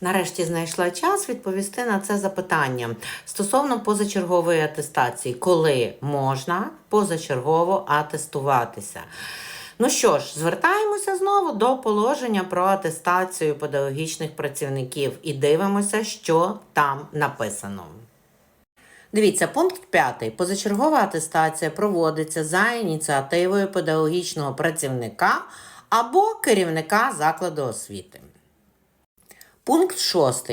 Нарешті знайшла час відповісти на це запитання стосовно позачергової атестації, коли можна позачергово атестуватися. Ну що ж, звертаємося знову до положення про атестацію педагогічних працівників і дивимося, що там написано. Дивіться, пункт 5. Позачергова атестація проводиться за ініціативою педагогічного працівника або керівника закладу освіти. Пункт 6.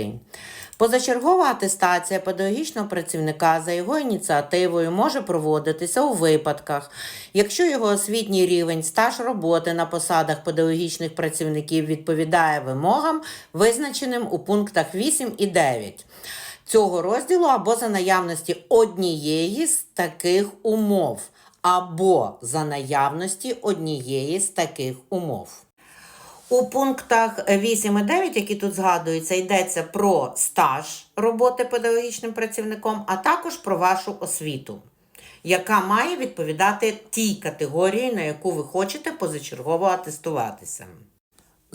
Позачергова атестація педагогічного працівника за його ініціативою може проводитися у випадках, якщо його освітній рівень, стаж роботи на посадах педагогічних працівників відповідає вимогам, визначеним у пунктах 8 і 9 цього розділу або за наявності однієї з таких умов, або за наявності однієї з таких умов. У пунктах 8 і 9, які тут згадуються, йдеться про стаж роботи педагогічним працівником, а також про вашу освіту, яка має відповідати тій категорії, на яку ви хочете позачергово атестуватися.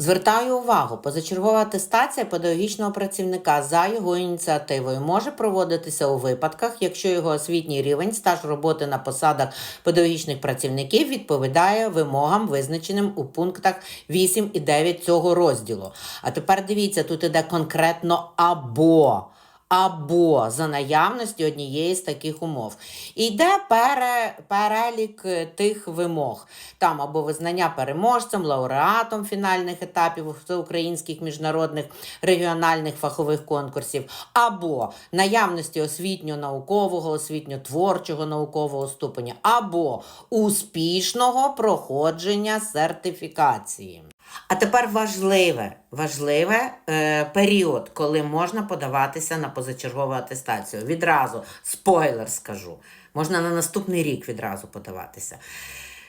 Звертаю увагу, позачергова атестація педагогічного працівника за його ініціативою може проводитися у випадках, якщо його освітній рівень, стаж роботи на посадах педагогічних працівників відповідає вимогам, визначеним у пунктах 8 і 9 цього розділу. А тепер дивіться, тут іде конкретно або. Або за наявності однієї з таких умов. І йде пере, перелік е, тих вимог. Там або визнання переможцем, лауреатом фінальних етапів всеукраїнських міжнародних регіональних фахових конкурсів, або наявності освітньо-наукового, освітньо-творчого наукового ступеня, або успішного проходження сертифікації. А тепер важливе, важливе е, період, коли можна подаватися на позачергову атестацію. Відразу спойлер скажу. Можна на наступний рік відразу подаватися.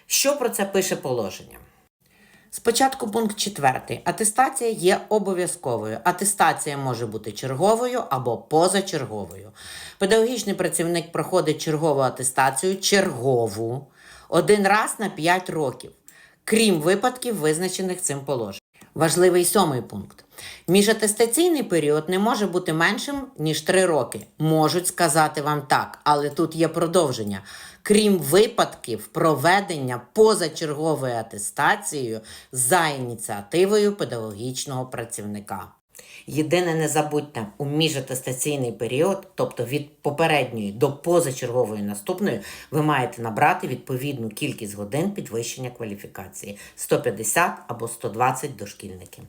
Що про це пише положення? Спочатку пункт 4. Атестація є обов'язковою. Атестація може бути черговою або позачерговою. Педагогічний працівник проходить чергову атестацію чергову один раз на 5 років, крім випадків, визначених цим положенням. Важливий сьомий пункт. Міжатестаційний період не може бути меншим, ніж 3 роки. Можуть сказати вам так, але тут є продовження. Крім випадків проведення позачергової атестацією за ініціативою педагогічного працівника. Єдине, не забудьте, у міжатестаційний період, тобто від попередньої до позачергової наступної, ви маєте набрати відповідну кількість годин підвищення кваліфікації 150 або 120 дошкільників.